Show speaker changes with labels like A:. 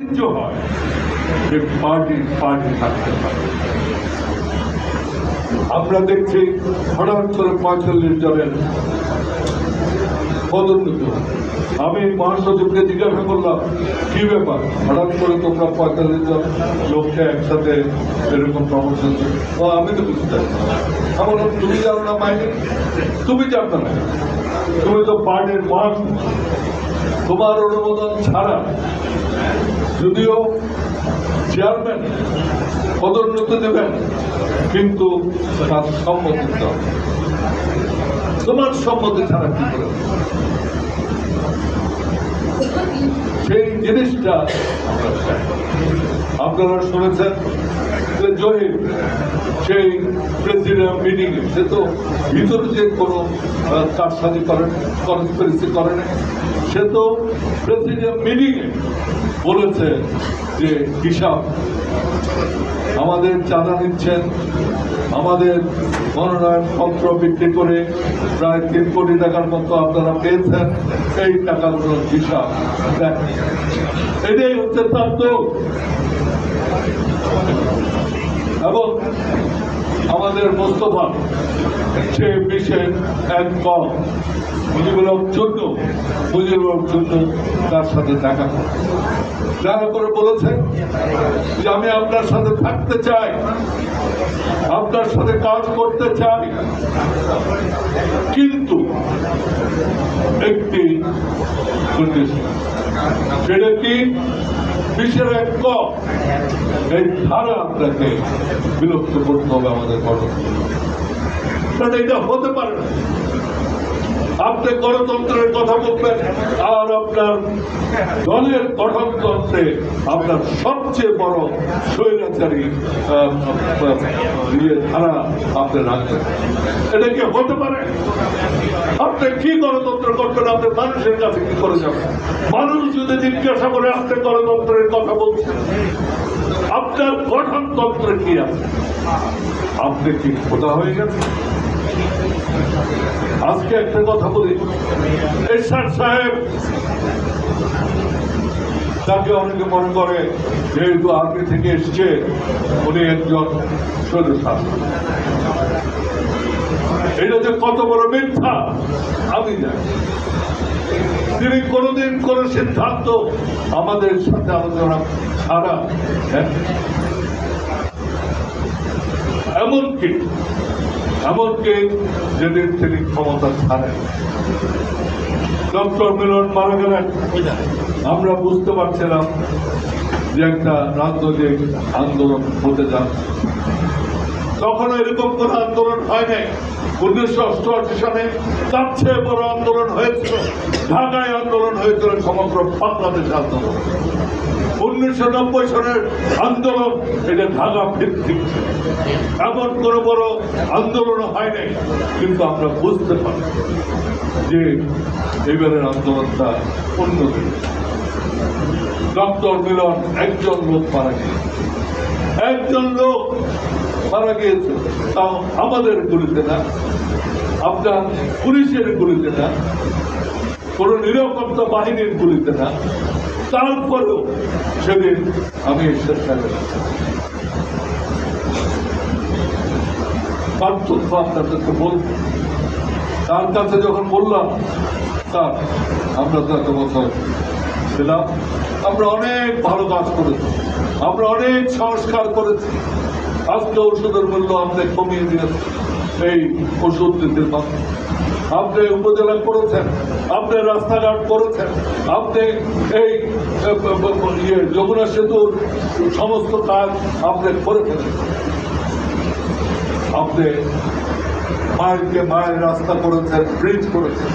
A: ঐতিহ্য হয়, যে পার্টি আমরা দেখছি হঠাৎ করে পঁয়তাল্লিশ জনের পদোন্নতি। আমি মহাসচিবকে জিজ্ঞাসা করলাম, কি ব্যাপার? হঠাৎ করে তোমরা পঁয়তাল্লিশ জন লোককে একসাথে এরকম প্রমোশন ও, আমি তো বুঝতে বললাম তুমি জানো না মাইনে? তুমি জানতো না। তুমি তো পার্টির মহাসচিব তোমার অনুমোদন ছাড়া যদিও চেয়ারম্যান পদোন্নতি দেবেন, কিন্তু তার সম্মতি। তোমার সম্মতি ছাড়া কি করে সেই জিনিসটা আপনারা শুনেছেন? যে সেই প্রেসিডেন্ট মিটিং সে তো ভিতরে যে কোনো কারসাজি করেন কনস্পিরেসি করেন সে তো প্রেসিডেন্ট মিটিংয়ে বলেছে যে, হিসাব, আমাদের চাঁদা নিচ্ছেন, আমাদের মনোনয়ন পত্র বিক্রি করে প্রায় তিন কোটি টাকার মতো আপনারা পেয়েছেন, এই টাকাগুলোর হিসাব। এটাই হচ্ছে তার এবং আমাদের মোস্তফা, সে বিশেষ এক কম। মুজিবুল জন্য মুজিবুল জন্য তার সাথে দেখা দেখা করে বলেছে যে আমি আপনার সাথে থাকতে চাই, আপনার সাথে কাজ করতে চাই, কিন্তু একটি সেটা কি? এক কম এই ধারা আপনাকে বিলুপ্ত করতে হবে আমাদের গণতন্ত্র। এটা হতে পারে না। আপনি গণতন্ত্রের কথা বলবেন, আর আপনার দলের গঠনতন্ত্রে আপনার সবচেয়ে বড় স্বৈরাচারী ইয়ে ধারা আপনি রাখবেন এটা কি হতে পারে? আপনি কি গণতন্ত্র করবেন? আপনি মানুষের কাছে কি করে যাবেন? মানুষ যদি জিজ্ঞাসা করে, আপনি গণতন্ত্রের কথা বলছেন? আপনার গঠনতন্ত্রে কি আছে? আপনি কি খোদা হয়ে গেছেন? আজকে একটা কথা বলি। এরশাদ সাহেব তাকে অনেকে মনে করে যেহেতু আগে থেকে এসছে, উনি একজন সৈন্য শাসক। এটা যে কত বড় মিথ্যা, আমি জানি। তিনি কোনোদিন কোন সিদ্ধান্ত আমাদের সাথে আলোচনা ছাড়া। এমনকি এমনকি যেদিন তিনি ক্ষমতা ছাড়েন। ডক্টর মিলন মারা গেলেন। আমরা বুঝতে পারছিলাম যে একটা রাজনৈতিক আন্দোলন হতে যাচ্ছে। তখন এরকম কোন আন্দোলন হয় নাই। উনিশশো অষ্টআশি সালে তার চেয়ে বড় আন্দোলন হয়েছিল, ঢাকায় আন্দোলন হয়েছিল সমগ্র বাংলাদেশ আন্দোলন। উনিশশো নব্বই সালের আন্দোলন এটা ঢাকা ভিত্তিক এমন কোন বড় আন্দোলন হয় নাই, কিন্তু আমরা বুঝতে পারি যে এবারের আন্দোলনটা অন্য ডক্টর মিলন একজন লোক মারা গিয়েছে একজন লোক মারা গিয়েছে তাও আমাদের গুলিতে না আপনার পুলিশের গুলিতে না, কোন নিরাপত্তা বাহিনীর গুলিতে না, তারপরেও সেদিন আমি বলব তার কাছে যখন বললাম, স্যার, আমরা তো এত বছর ছিলাম, আমরা অনেক ভালো কাজ করেছি, আমরা অনেক সংস্কার করেছি আজকে ওষুধের মূল্য আপনি কমিয়ে দিয়েছেন এই ওষুধ দিতে আপনি উপজেলা করেছেন, আপনি রাস্তাঘাট করেছেন, আপনি এই ইয়ে যমুনা সেতুর সমস্ত কাজ আপনি করেছেন আপনি মায়েরকে মায়ের রাস্তা করেছেন, ব্রিজ করেছেন।